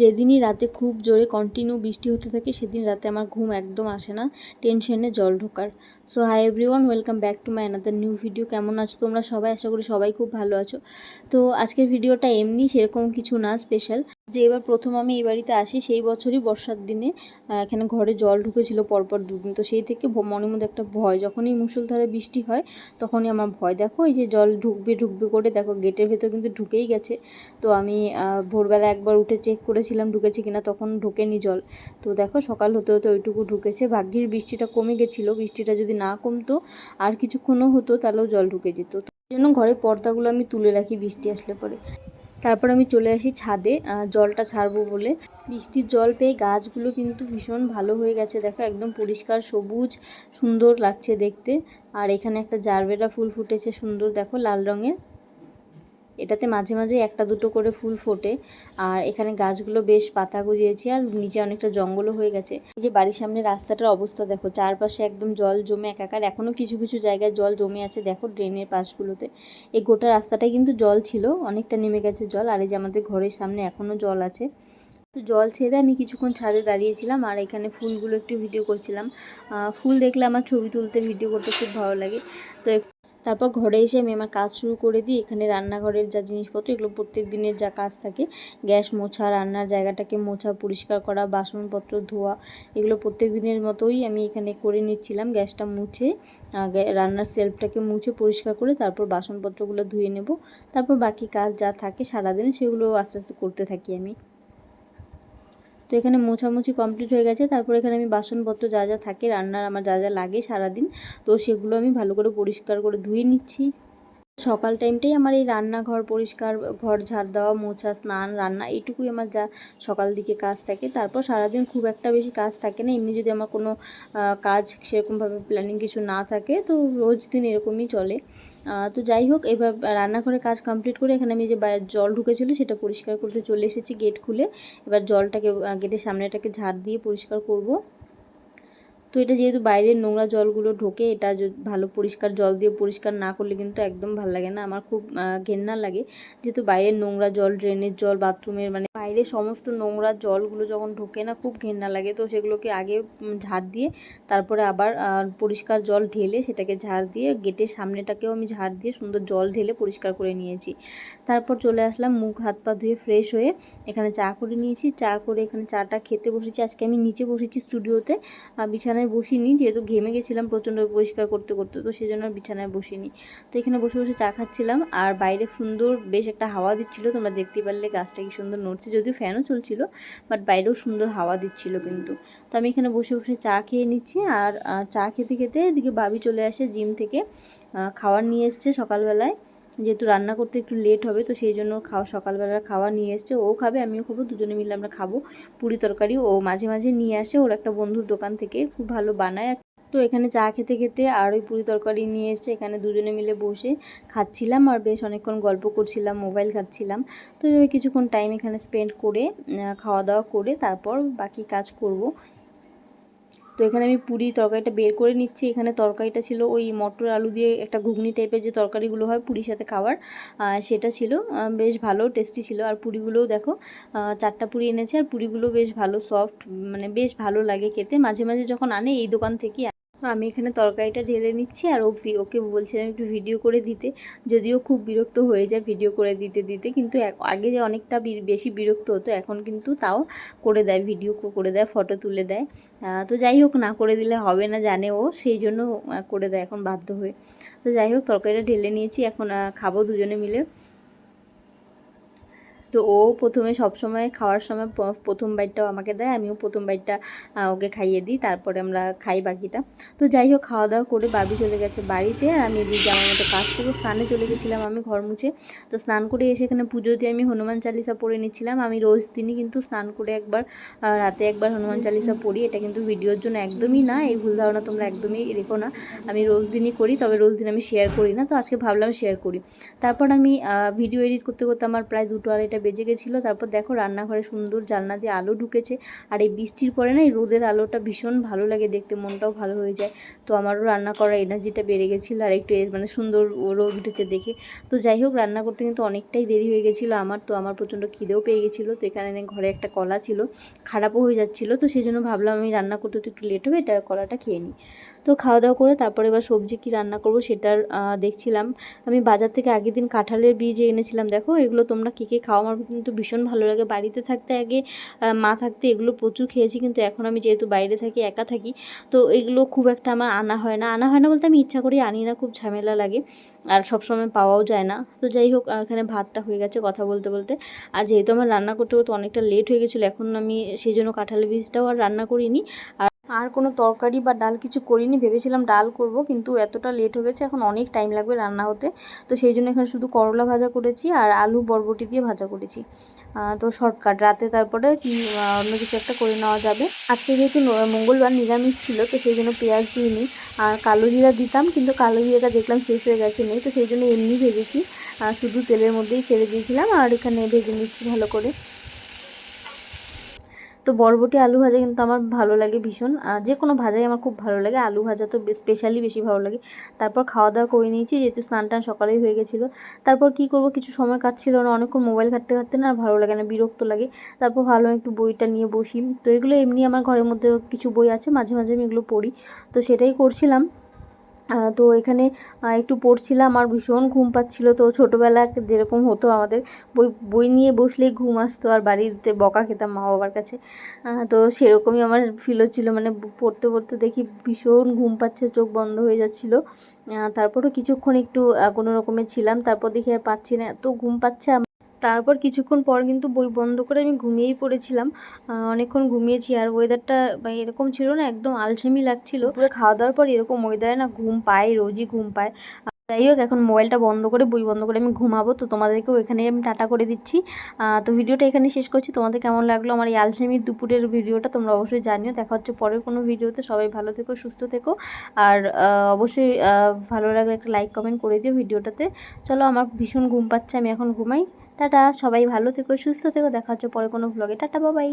যেদিনই রাতে খুব জোরে কন্টিনিউ বৃষ্টি হতে থাকে, সেদিন রাতে আমার ঘুম একদম আসে না টেনশনে জল ঢোকার। So hi everyone welcome back to my another new video কেমন আছো তোমরা সবাই? আশা করি সবাই খুব ভালো আছো। তো, আজকের ভিডিওটা এমনি সেরকম কিছু না স্পেশাল যে এবার প্রথম আমি এই বাড়িতে আসি, সেই বছরই বর্ষার দিনে এখানে ঘরে জল ঢুকেছিল পরপর দুদিন। তো সেই থেকে মনের মধ্যে একটা ভয়, যখনই মুসলধারে বৃষ্টি হয়, তখনই আমার ভয়। দেখো, এই যে জল ঢুকবে ঢুকবে করে, দেখো, গেটের ভেতর কিন্তু ঢুকেই গেছে। তো আমি ভোরবেলা একবার উঠে চেক করেছিলাম ঢুকেছে কিনা, তখন ঢোকেনি জল। তো দেখো, সকাল হতে হতে ওইটুকু ঢুকেছে। ভাগ্যের বৃষ্টিটা কমে গেছিল, বৃষ্টিটা যদি না কমতো, আর কিছুক্ষণও হতো, তাহলেও জল ঢুকে যেত। জন্য ঘরের পর্দাগুলো আমি তুলে রাখি বৃষ্টি আসলে পরে। তারপর আমি চলে আসি ছাদে জলটা ছাড়বো বলে। বৃষ্টির জল পেয়ে গাছগুলো কিন্তু ভীষণ ভালো হয়ে গেছে, দেখো একদম পরিষ্কার, সবুজ, সুন্দর লাগছে দেখতে। আর এখানে একটা জারবেরা ফুল ফুটেছে সুন্দর, দেখো লাল রঙের। এটাতে মাঝে মাঝে একটা দুটো করে ফুল ফোটে। আর এখানে গাছগুলো বেশ পাতা গজিয়েছে আর নিচে অনেকটা জঙ্গলও হয়ে গেছে। এই যে বাড়ির সামনে রাস্তাটার অবস্থা দেখো, চারপাশে একদম জল জমে একাকার। এখনও কিছু কিছু জায়গায় জল জমে আছে দেখো ড্রেনের পাশগুলোতে। এই গোটা রাস্তাটায় কিন্তু জল ছিল, অনেকটা নেমে গেছে জল। আর এই যে আমাদের ঘরের সামনে এখনও জল আছে। তো জল ছেড়ে আমি কিছুক্ষণ ছাদে দাঁড়িয়েছিলাম আর এখানে ফুলগুলো একটু ভিডিও করছিলাম। ফুল দেখলে আমার ছবি তুলতে ভিডিও করতে খুব ভালো লাগে। তো তারপর ঘরে এসে আমি আমার কাজ শুরু করে দিই। এখানে রান্নাঘরের যা জিনিসপত্র, এগুলো প্রত্যেক দিনের যা কাজ থাকে, গ্যাস মোছা, রান্নার জায়গাটাকে মোছা, পরিষ্কার করা, বাসনপত্র, ধোয়া, এগুলো প্রত্যেক দিনের মতোই আমি এখানে করে নিচ্ছিলাম। গ্যাসটা মুছে রান্নার সেলফটাকে মুছে, পরিষ্কার করে তারপর বাসনপত্রগুলো ধুয়ে নেব। তারপর বাকি কাজ যা থাকে সারাদিন সেগুলো আস্তে আস্তে করতে থাকি আমি। তো এখানে মোছামুছি কমপ্লিট হয়ে গেছে। তারপর এখানে আমি বাসনপত্র যা যা থাকে, রান্নার আমার যা যা লাগে সারাদিন, তো সেগুলো আমি ভালো করে পরিষ্কার করে ধুয়ে নিচ্ছি। সকাল টাইমটাই আমার এই রান্নাঘর পরিষ্কার, ঘর ঝাড় দেওয়া, মোছা, স্নান, রান্না, এইটুকুই আমার যা সকাল দিকে কাজ থাকে। তারপর সারাদিন খুব একটা বেশি কাজ থাকে না। এমনি যদি আমার কোনো কাজ সেরকমভাবে প্ল্যানিং কিছু না থাকে, তো রোজ দিন এরকমই চলে। তো যাই হোক, এবার রান্নাঘরে কাজ কমপ্লিট করে এখানে আমি যে জল ঢুকেছিল সেটা পরিষ্কার করতে চলে এসেছি গেট খুলে। এবার জলটাকে গেটের সামনেটাকে ঝাড় দিয়ে পরিষ্কার করব। তো এটা যেহেতু বাইরের নোংরা জলগুলো ঢোকে, এটা ভালো পরিষ্কার জল দিয়ে পরিষ্কার না করলে কিন্তু একদম ভালো লাগে না। আমার খুব ঘেন্না লাগে। যেহেতু বাইরের নোংরা জল ড্রেনের জল বাথরুমের মানে বাইরে সমস্ত নোংরা জলগুলো যখন ঢোকে না, খুব ঘেন্না লাগে। তো সেগুলোকে আগে ঝাড় দিয়ে তারপরে আবার পরিষ্কার জল ঢেলে সেটাকে ঝাড় দিয়ে গেটের সামনেটাকেও আমি ঝাড় দিয়ে সুন্দর জল ঢেলে পরিষ্কার করে নিয়েছি। তারপর চলে আসলাম, মুখ হাত পা ধুয়ে ফ্রেশ হয়ে এখানে চা করে নিয়েছি। চা করে এখানে চাটা খেতে বসেছি। আজকে আমি নিচে বসেছি স্টুডিওতে আর বিছানায় বসিনি, যেহেতু ঘেমে গেছিলাম প্রচণ্ড পরিষ্কার করতে করতে, তো সেই জন্য বিছানায় বসিনি। তো এখানে বসে বসে চা খাচ্ছিলাম, আর বাইরে সুন্দর বেশ একটা হাওয়া দিচ্ছিল, তোমরা দেখতে পারলে গাছটা কি সুন্দর নড়ছে। যদিও ফ্যানও চলছিল বাট বাইরেও সুন্দর হাওয়া দিচ্ছিল কিন্তু। তো আমি এখানে বসে বসে চা খেয়ে নিচ্ছি আর চা খেতে খেতে এদিকে বাবি চলে আসে জিম থেকে। খাবার নিয়ে এসছে সকালবেলায়। যেহেতু রান্না করতে একটু লেট হবে, তো সেই জন্য খাওয়া সকালবেলার খাওয়া নিয়ে এসছে। ও খাবে, আমিও খাব, দুজনে মিলে আমরা খাব। পুরি তরকারি ও মাঝে মাঝে নিয়ে আসে। ওর একটা বন্ধুর দোকান থেকে খুব ভালো বানায় তো এখানে চা খেতে খেতে আর ওই পুরি তরকারি নিয়ে এসছে। এখানে দুজনে মিলে বসে খাচ্ছিলাম আর বেশ অনেকক্ষণ গল্প করছিলাম, মোবাইল খাচ্ছিলাম তো কিছুক্ষণ টাইম এখানে স্পেন্ড করে খাওয়া দাওয়া করে তারপর বাকি কাজ করব। তো এখানে আমি পুরি তরকারিটা বের করে নিচ্ছি। এখানে তরকারিটা ছিল ওই মটর আলু দিয়ে একটা ঘুগনি টাইপের যে তরকারিগুলো হয় পুরীর সাথে খাওয়ার সেটা ছিল। বেশ ভালো টেস্টি ছিল। আর পুরিগুলোও দেখো চারটা পুরি এনেছে আর পুরিগুলো বেশ ভালো সফট মানে বেশ ভালো লাগে খেতে। মাঝে মাঝে যখন আনে এই দোকান থেকে আমি এখানে তরকারিটা ঢেলে নিচ্ছি আর ও ওকে বলছিলাম একটু ভিডিও করে দিতে। যদিও খুব বিরক্ত হয়ে যায় ভিডিও করে দিতে দিতে। কিন্তু আগে যে অনেকটা বেশি বিরক্ত হতো, এখন কিন্তু তাও করে দেয় ভিডিও করে দেয় ফটো তুলে দেয়। তো যাই হোক, না করে দিলে হবে না, জানে ও। সেই জন্য করে দেয় এখন বাধ্য হয়ে। তো যাই হোক, তরকারিটা ঢেলে নিয়েছি, এখন খাব দুজনে মিলে। তো ও প্রথমে সব সময় খাওয়ার সময় প্রথম বাইটটাও আমাকে দেয়, আমিও প্রথম বাইটটা ওকে খাইয়ে দিই, তারপরে আমরা খাই বাকিটা। তো যাই হোক খাওয়া দাওয়া করে বাবি চলে গেছে বাড়িতে আর আমি এদিকে আমার মতো কাজ করব স্নানে চলে গেছিলাম আমি ঘর মুছে। তো স্নান করে এসে এখানে পুজো দিয়ে আমি হনুমান চালিসা পড়ে নিচ্ছিলাম। আমি রোজ দিনই কিন্তু স্নান করে একবার রাতে একবার হনুমান চালিসা পড়ি, এটা কিন্তু ভিডিওর জন্য একদমই না, এই ভুল ধারণা তোমরা একদমই রেখো না। আমি রোজ দিনই করি, তবে রোজ দিন আমি শেয়ার করি না, তো আজকে ভাবলাম শেয়ার করি। তারপর আমি ভিডিও এডিট করতে করতে আমার প্রায় দুটো আড়াইটা বেজে গেছিল, তারপর দেখো রান্নাঘরে সুন্দর জানলা দিয়ে আলো ঢুকেছে, আর এই বৃষ্টির পরে না এই রোদের আলোটা ভীষণ ভালো লাগে দেখতে, মনটাও ভালো হয়ে যায়। তো আমারও রান্না করার এনার্জিটা বেড়ে গেছিল, আর একটু মানে সুন্দর রোদ উঠেছে দেখে। তো যাই হোক, রান্না করতে কিন্তু অনেকটাই দেরি হয়ে গেছিল আমার, তো আমার প্রচণ্ড খিদেও পেয়ে গেছিল, তো এখানে ঘরে একটা কলা ছিল, খারাপও হয়ে যাচ্ছিল, তো সেই জন্য ভাবলাম আমি রান্না করতে তো একটু লেট হবে, এটা কলাটা খেয়ে নিই। তো খাওয়া দাওয়া করে তারপরে এবার সবজি কী রান্না করব সেটার দেখছিলাম। আমি বাজার থেকে আগের দিন কাঁঠালের বীজ এনেছিলাম। দেখো, এগুলো তোমরা কে কে খাওয়া আমার কিন্তু ভীষণ ভালো লাগে। বাড়িতে থাকতে আগে মা থাকতে এগুলো প্রচুর খেয়েছি। কিন্তু এখন আমি যেহেতু বাইরে থাকি, একা থাকি, তো এগুলো খুব একটা আমার আনা হয় না। আনা হয় না বলতে আমি ইচ্ছা করি আনি না, খুব ঝামেলা লাগে। আর সবসময় পাওয়াও যায় না। তো যাই হোক এখানে ভাতটা হয়ে গেছে কথা বলতে বলতে। আর যেহেতু আমার রান্না করতে করতে অনেকটা লেট হয়ে গেছিল, এখন আমি সেই জন্য কাঁঠালের বীজটাও আর রান্না করিনি। আর আর কোনো তরকারি বা ডাল কিছু করিনি, ভেবেছিলাম ডাল করব, কিন্তু এতটা লেট হয়ে গেছে, এখন অনেক টাইম লাগবে রান্না হতে। তো সেই জন্য এখানে শুধু করলা ভাজা করেছি আর আলু বরবটি দিয়ে ভাজা করেছি। তো শর্টকাট রাতে তারপরে কি অন্য কিছু একটা করে নেওয়া যাবে। আজকে যেহেতু মঙ্গলবার নিরামিষ ছিল, তো সেই জন্য পেঁয়াজ দিইনি। আর কালো জিরা দিতাম, কিন্তু কালো জিরাটা দেখলাম শেষ হয়ে গেছে নেই, তো সেই জন্য এমনি ভেজেছি। শুধু তেলের মধ্যেই ছেড়ে দিয়েছিলাম, আর এখানে ভেজে নিচ্ছি ভালো করে। তো বরবটি আলু ভাজা কিন্তু আমার ভালো লাগে ভীষণ। যে কোনো ভাজাই আমার খুব ভালো লাগে। আলু ভাজা তো স্পেশালি বেশি ভালো লাগে। তারপর খাওয়া দাওয়া করে নিয়েছি, যেহেতু স্নান টান সকালেই হয়ে গেছিল। তারপর কি করব, কিছু সময় কাটছিল না, অনেকক্ষণ মোবাইল ঘাটতে ঘাটতে না, আর ভালো লাগে না, বিরক্ত লাগে। তারপর ভালো একটু বইটা নিয়ে বসি। তো এগুলো এমনি আমার ঘরের মধ্যে কিছু বই আছে, মাঝে মাঝে আমি এগুলো পড়ি। তো সেটাই করছিলাম। তো এখানে একটু পড়ছিলাম আর ভীষণ ঘুম পাচ্ছিল। তো ছোটোবেলা যেরকম হতো আমাদের, বই বই নিয়ে বসলেই ঘুম আসতো আর বাড়িতে বকা খেতাম মা বাবার কাছে তো সেরকমই আমার ফিল হচ্ছিল। মানে পড়তে পড়তে দেখি ভীষণ ঘুম পাচ্ছে, চোখ বন্ধ হয়ে যাচ্ছিল। তারপরও কিছুক্ষণ একটু কোনো রকমে ছিলাম। তারপর দেখি আর পাচ্ছি না। এত ঘুম পাচ্ছে। তারপর কিছুক্ষণ পর কিন্তু বই বন্ধ করে আমি ঘুমিয়েই পড়েছিলাম। অনেকক্ষণ ঘুমিয়েছি আর ওয়েদারটা এরকম ছিল না, একদম আলসেমি লাগছিল। পুরো খাওয়া দাওয়ার পর এরকম ওয়েদারে না ঘুম পায়, রোজই ঘুম পায়। যাই হোক, এখন মোবাইলটা বন্ধ করে, বই বন্ধ করে আমি ঘুমাবো। তো তোমাদেরকেও এখানে আমি টাটা করে দিচ্ছি। তো ভিডিওটা এখানে শেষ করছি। তোমাদের কেমন লাগল আমার এই আলসেমির দুপুরের ভিডিওটা তোমরা অবশ্যই জানিও। দেখা হচ্ছে পরের কোনো ভিডিওতে। সবাই ভালো থেকো, সুস্থ থেকো। আর অবশ্যই ভালো লাগলে একটা লাইক কমেন্ট করে দিও ভিডিওটাতে। চলো, আমার ভীষণ ঘুম পাচ্ছে, আমি এখন ঘুমাই। টাটা সবাই ভালো থেকো সুস্থ থেকো দেখা হচ্ছে পরে কোনো ভ্লগে টাটা বাবাই